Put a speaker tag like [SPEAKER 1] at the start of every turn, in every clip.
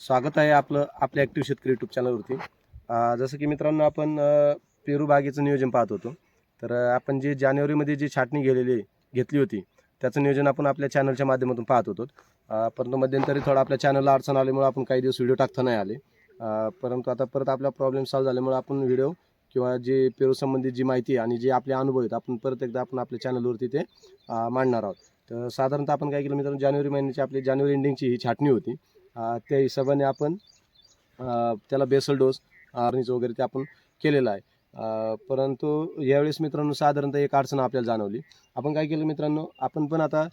[SPEAKER 1] स्वागत आहे आपलं आपल्या ॲक्टिव्ह शेतकरी यूट्यूब चॅनलवरती जसं की मित्रांनो आपण पेरू बागेचं नियोजन पाहत होतो. तर आपण जे जानेवारीमध्ये जी छाटणी गेलेली घेतली होती त्याचं नियोजन आपण आपल्या चॅनलच्या माध्यमातून पाहत होतो. परंतु मध्यंतरी थोडं आपल्या चॅनलला अडचण आल्यामुळे आपण काही दिवस व्हिडिओ टाकता नाही आले. परंतु आता परत आपला प्रॉब्लेम सॉल्व झाल्यामुळे आपण व्हिडिओ किंवा जे पेरू संबंधित जी माहिती आहे आणि जे आपले अनुभव आहेत आपण परत एकदा आपण आपल्या चॅनलवरती ते मांडणार आहोत. तर साधारणतः आपण काय केलं मित्रांनो जानेवारी महिन्याची आपली जानेवारी एंडिंगची ही छाटणी होती. त्या हिशोबाने आपण त्याला बेसल डोस आर्निज वगैरे ते आपण केलेलं आहे. परंतु यावेळेस मित्रांनो साधारणतः एक अडचण आपल्याला जाणवली. आपण काय केलं मित्रांनो आपण पण आता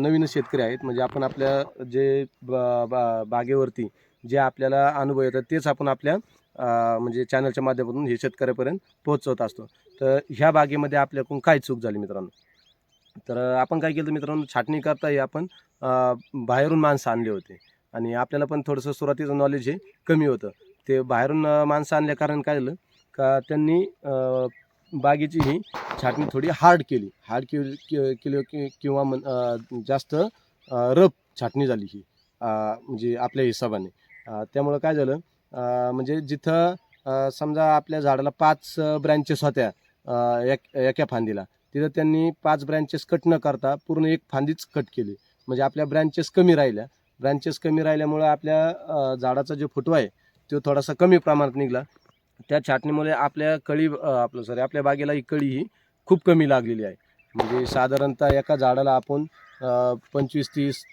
[SPEAKER 1] नवीनच शेतकरी आहेत. म्हणजे आपण आपल्या जे बा बा- बागेवरती जे आपल्याला अनुभव येतात तेच आपण आपल्या म्हणजे चॅनलच्या माध्यमातून हे शेतकऱ्यापर्यंत पोहोचवत असतो. तर ह्या बागेमध्ये आपल्याकडून काय चूक झाली मित्रांनो? तर आपण काय केलं मित्रांनो छाटणी करताही आपण बाहेरून माणसं आणले होते. आणि आपल्याला पण थोडंसं सुरुवातीचं नॉलेज हे कमी होतं. ते बाहेरून माणसं आणल्या कारण काय झालं का त्यांनी बागेची ही छाटणी थोडी हार्ड केली. हार्ड केली कि- केली किंवा मन- जास्त रफ छाटणी झाली ही म्हणजे आपल्या हिशोबाने. त्यामुळं काय झालं म्हणजे जिथं समजा आपल्या झाडाला पाच ब्रँचेस होत्या एक एका फांदीला तिथं त्यांनी पाच ब्रँचेस कट न करता पूर्ण एक फांदीच कट केली. म्हणजे आपल्या ब्रँचेस कमी राहिल्या ब्रँचेस कमी राहिल्यामुळं आपल्या झाडाचा जो फुटवा आहे तो थोडासा कमी प्रमाणात निघला. त्या छाटणीमुळे आपल्या कळी आपलं सॉरी आपल्या बागेला ही कळी ही खूप कमी लागलेली आहे. म्हणजे साधारणतः एका झाडाला आपण पंचवीस तीस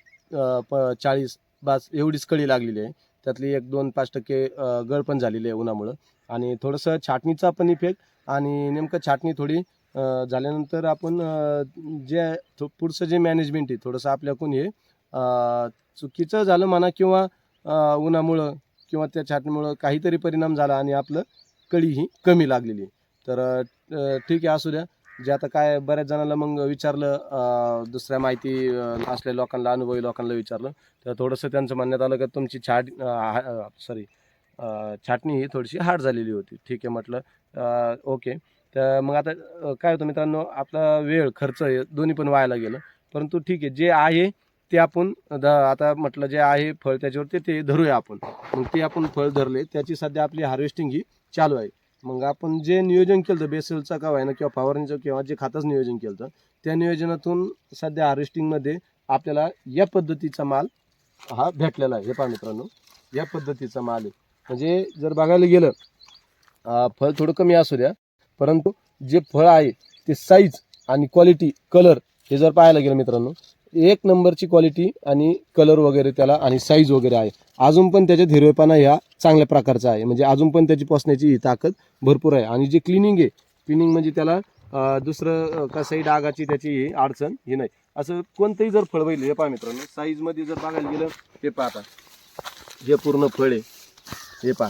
[SPEAKER 1] प चाळीस बास एवढीच कळी लागलेली आहे. त्यातली एक दोन पाच टक्के गळ पण झालेली आहे उन्हामुळं. आणि थोडंसं छाटणीचा पण इफेक्ट आणि नेमकं छाटणी थोडी झाल्यानंतर आपण जे थो- पुढचं जे मॅनेजमेंट आहे थोडंसं आपल्याकडून हे चुकीचं झालं म्हणा किंवा उन्हामुळं किंवा त्या छाटणीमुळं काहीतरी परिणाम झाला आणि आपलं कळी ही कमी लागलेली तर ठीक आहे असू द्या. जे आता काय बऱ्याच जणांना मग विचारलं दुसऱ्या माहिती असलेल्या लोकांना अनुभवी लोकांना विचारलं तर थोडंसं त्यांचं म्हणण्यात आलं की तुमची छाट सॉरी छाटणी ही थोडीशी हार्ड झालेली होती. ठीक आहे म्हटलं ओके. तर मग आता काय होतं मित्रांनो आपला वेळ खर्च हे दोन्ही पण व्हायला गेलं परंतु ठीक आहे जे आहे ते आपण द आता म्हटलं जे आहे फळ त्याच्यावरती ते धरूया आपण. मग ते आपण फळ धरले त्याची सध्या आपली हार्वेस्टिंग ही चालू आहे. मग आपण जे नियोजन केलं होतं बेसलचा का व्हायना किंवा फवारणीचं किंवा जे खाताचं नियोजन केलं होतं त्या नियोजनातून सध्या हार्वेस्टिंगमध्ये आपल्याला या पद्धतीचा माल हा भेटलेला आहे. हे पहा मित्रांनो या पद्धतीचा माल आहे. म्हणजे जर बघायला गेलं फळ थोडं कमी असू द्या परंतु जे फळ आहे ते साईज आणि क्वालिटी कलर हे जर पाहायला गेलं मित्रांनो एक नंबरची क्वालिटी आणि कलर वगैरे त्याला आणि साईज वगैरे आहे. अजून पण त्याच्यात हिरवेपणा ह्या चांगल्या प्रकारचा आहे. म्हणजे अजून पण त्याची पोसण्याची ही ताकद भरपूर आहे. आणि जी क्लिनिंग आहे क्लिनिंग म्हणजे त्याला दुसरं कसंही डागाची त्याची ही अडचण ही नाही. असं कोणतंही जर फळ बघितलं हे पहा मित्रांनो साईजमध्ये जर बघायला गेलं हे पहा आता. हे पूर्ण फळ आहे. हे पहा.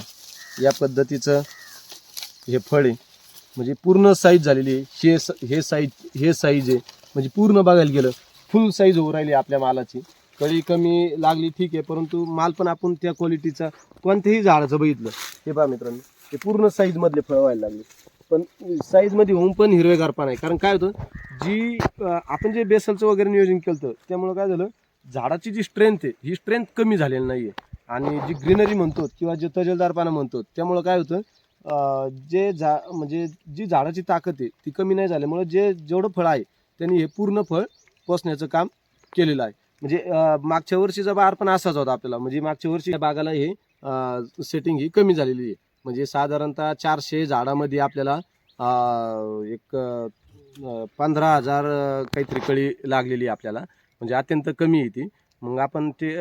[SPEAKER 1] या पद्धतीचं हे फळ आहे. म्हणजे पूर्ण साईज झालेली आहे. हे स- हे साईज हे साईज आहे. म्हणजे पूर्ण बघायला गेलं फुल साईज होऊ राहिली आपल्या मालाची. कळी कमी लागली ठीक आहे परंतु माल पण आपण त्या क्वालिटीचा कोणत्याही झाडाचं बघितलं. हे पहा मित्रांनो हे पूर्ण साईजमधले फळं फळ व्हायला लागले. पण साईजमध्ये होऊन पण हिरवेगारपणा आहे. कारण काय होतं जी आपण जे बेसलचं वगैरे नियोजन केलं होतं त्यामुळं काय झालं झाडाची जी स्ट्रेंथ आहे ही स्ट्रेंथ कमी झालेली नाही आहे आणि जी ग्रीनरी म्हणतो किंवा जे तजेलदारपणा म्हणतो त्यामुळं काय होतं जे झा म्हणजे जी झाडाची ताकद आहे ती कमी नाही झाल्यामुळं जे जेवढं फळ आहे त्यांनी हे पूर्ण फळ पोसण्याचं काम केलेलं आहे. म्हणजे मागच्या वर्षीचा बार पण असाच होता आपल्याला. म्हणजे मागच्या वर्षी या बागाला हे सेटिंग ही कमी झालेली आहे. म्हणजे साधारणतः चारशे झाडामध्ये आपल्याला एक पंधरा हजार काहीतरी कळी लागलेली आहे आपल्याला. म्हणजे अत्यंत कमी आहे ती. मग आपण ते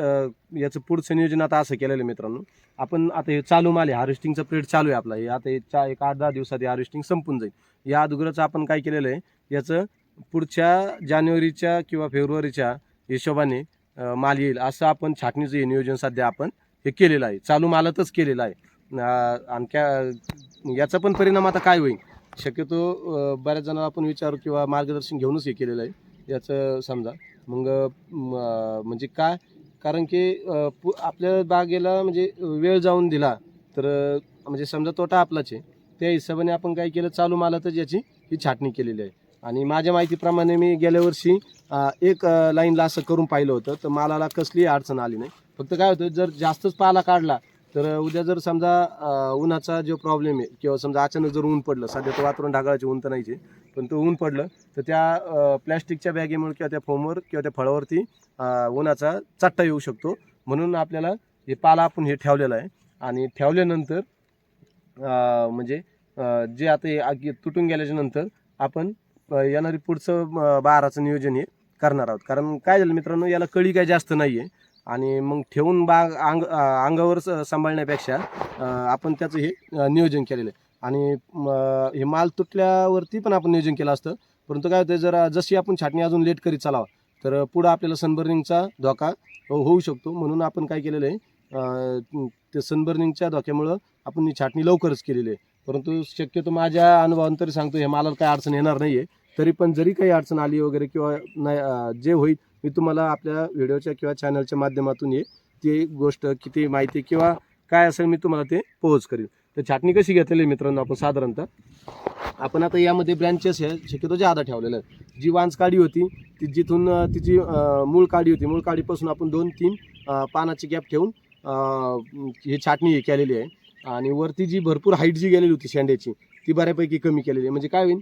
[SPEAKER 1] याचं पुढचं नियोजन आता असं केलेलं आहे मित्रांनो. आपण आता हे चालू माल आहे. हार्वेस्टिंगचा पिरियड चालू आहे आपला. हे आता हे चा एक आठ दहा दिवसात हे हार्वेस्टिंग संपून जाईल. या अगोदरच आपण काय केलेलं आहे? याचं पुढच्या जानेवारीच्या किंवा फेब्रुवारीच्या हिशोबाने माल येईल. असं आपण छाटणीचं हे नियोजन सध्या आपण हे केलेलं आहे. चालू मालातच केलेलं आहे. आणख्या याचा पण परिणाम आता काय होईल? शक्यतो बऱ्याच जणांना आपण विचारू किंवा मार्गदर्शन घेऊनच हे केलेलं आहे. याचं समजा. मग म्हणजे काय? कारण की पु- आपल्या बागेला म्हणजे वेळ जाऊन दिला तर म्हणजे समजा तोटा आपलाच आहे. त्या हिशोबाने आपण काय केलं? चालू मालातच याची ही छाटणी केलेली आहे. आणि माझ्या माहितीप्रमाणे मी गेल्या वर्षी एक लाईनला असं करून पाहिलं होतं. तर मालाला कसलीही अडचण आली नाही. फक्त काय होतं जर जास्तच पाला काढला तर उद्या जर समजा उन्हाचा जो प्रॉब्लेम आहे किंवा समजा अचानक जर ऊन पडलं सध्या तर वातावरण ढगाळाचे ऊन तर नाहीचे पण तो ऊन पडलं तर त्या प्लॅस्टिकच्या बॅगेमुळे किंवा त्या फोमवर किंवा त्या फळावरती उन्हाचा चट्टा येऊ शकतो. म्हणून आपल्याला हे पाला आपण हे ठेवलेलं आहे. आणि ठेवल्यानंतर म्हणजे जे आता हे आगी तुटून गेल्याच्यानंतर आपण येणारी पुढचं बाराचं बहाराचं नियोजन हे करणार आहोत. कारण काय झालं मित्रांनो याला कळी काय जास्त नाही आहे आणि मग ठेवून बाग अंग अंगावर सांभाळण्यापेक्षा आपण त्याचं हे नियोजन केलेलं आहे. आणि हे माल तुटल्यावरती पण आपण नियोजन केलं असतं. परंतु काय होतं जरा जशी आपण छाटणी अजून लेट करीत चालावं तर पुढं आपल्याला सनबर्निंगचा धोका होऊ शकतो. म्हणून आपण काय केलेलं आहे ते सनबर्निंगच्या धोक्यामुळं आपण ही छाटणी लवकरच केलेली आहे. परंतु शक्यतो माझ्या अनुभवानं तरी सांगतो हे मला काही अडचण येणार नाही आहे तरी पण जरी काही अडचण आली वगैरे किंवा नाही जे होईल मी तुम्हाला आपल्या व्हिडिओच्या किंवा चॅनलच्या माध्यमातून ये ती गोष्ट किती माहिती किंवा काय असेल मी तुम्हाला ते पोहोच करीन. तर छाटणी कशी घेतलेली आहे मित्रांनो आपण साधारणतः? आपण आता यामध्ये ब्रँचेस हे शक्यतो जादा ठेवलेलं आहे जी वांस काडी होती ती जिथून तिची मूळ काडी होती मूळ काडीपासून आपण दोन तीन पानाची गॅप ठेवून हे ही छाटणी केलेली आहे. आणि वरती जी भरपूर हाईट जी गेलेली होती शेंड्याची ती बऱ्यापैकी कमी केलेली आहे. म्हणजे काय होईल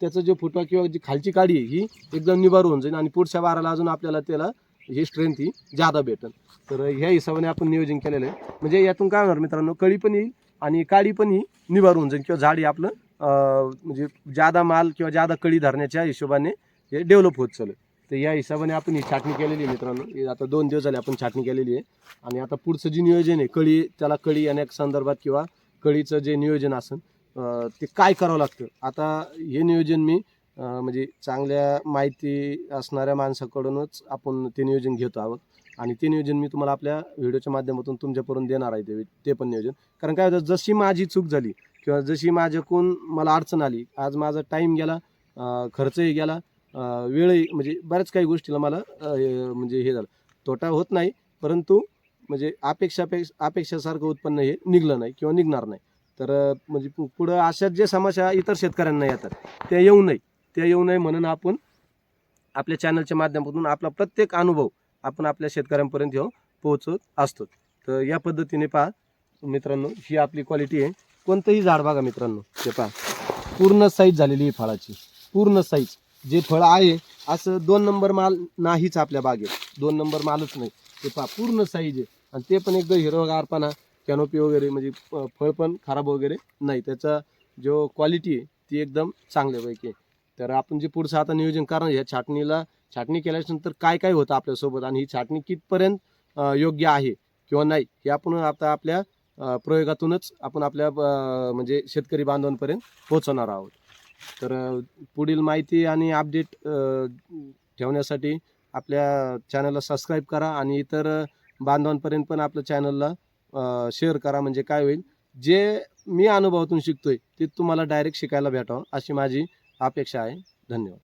[SPEAKER 1] त्याचा जो फुटवा किंवा जी खालची काडी आहे ही एकदम निभार होऊन जाईल आणि पुढच्या वाराला अजून आपल्याला त्याला ही स्ट्रेंथ ही जादा भेटेल. तर ह्या हिशोबाने आपण नियोजन केलेलं आहे. म्हणजे यातून काय होणार मित्रांनो कळी पण येईल आणि काडी पण ही निभार होऊन जाईल किंवा झाडी आपलं म्हणजे जादा माल किंवा जादा कळी धरण्याच्या हिशोबाने हे डेव्हलप होत चालेल तर या हिशोबाने आपण ही छाटणी केलेली आहे मित्रांनो. आता दोन दिवस झाले आपण छाटणी केलेली आहे. आणि आता पुढचं जे नियोजन आहे कळी त्याला कळी येण्याच्या संदर्भात किंवा कळीचं जे नियोजन असेल ते काय करावं लागतं? आता हे नियोजन मी म्हणजे चांगल्या माहिती असणाऱ्या माणसाकडूनच आपण ते नियोजन घेतो आहोत. आणि ते नियोजन मी तुम्हाला आपल्या व्हिडिओच्या माध्यमातून तुमच्यापर्यंत देणार आहे ते ते पण नियोजन. कारण काय होतं जशी माझी चूक झाली किंवा जशी माझ्याकून मला अडचण आली आज माझा टाईम गेला खर्चही गेला वेळही म्हणजे बऱ्याच काही गोष्टीला मला म्हणजे हे झालं. तोटा होत नाही परंतु म्हणजे अपेक्षापेक्षा अपेक्षासारखं उत्पन्न हे निघलं नाही किंवा निघणार नाही. तर म्हणजे पु- पुढं अशा जे समस्या इतर शेतकऱ्यांना येतात त्या येऊ नये. त्या येऊ नये म्हणून आपण आपल्या चॅनलच्या माध्यमातून आपला प्रत्येक अनुभव आपण आपल्या शेतकऱ्यांपर्यंत ह्यो पोहोचत असतो. तर या पद्धतीने पहा मित्रांनो ही आपली क्वालिटी आहे. कोणतंही झाड बघा मित्रांनो ते पहा. पूर्ण साईज झालेली आहे फळाची. पूर्ण साईज जे फळ आहे असं दोन नंबर माल नाहीच आपल्या बागेत. दोन नंबर मालच नाही. ते पा पूर्ण साईज आहे. आणि ते पण एकदम हिरवगारपणा कॅनोपी वगैरे म्हणजे फ- फळ पण खराब वगैरे नाही. त्याचा जो क्वालिटी आहे ती एकदम चांगल्यापैकी आहे. तर आपण जे पुढचं आता नियोजन करणार या छाटणीला छाटणी केल्यानंतर काय काय होतं आपल्यासोबत? आणि ही छाटणी कितपर्यंत योग्य आहे किंवा नाही हे आपण आता आपल्या प्रयोगातूनच आपण आपल्या म्हणजे शेतकरी बांधवांपर्यंत पोहोचवणार आहोत. तर पुढील माहिती आणि अपडेट ठेवण्यासाठी आपल्या चॅनलला सबस्क्राईब करा आणि इतर बांधवांपर्यंत पण आपल्या चॅनलला शेअर करा म्हणजे काय होईल? जे मी अनुभवातून शिकतोय ते तुम्हाला डायरेक्ट शिकायला भेटावं अशी माझी अपेक्षा आहे. धन्यवाद.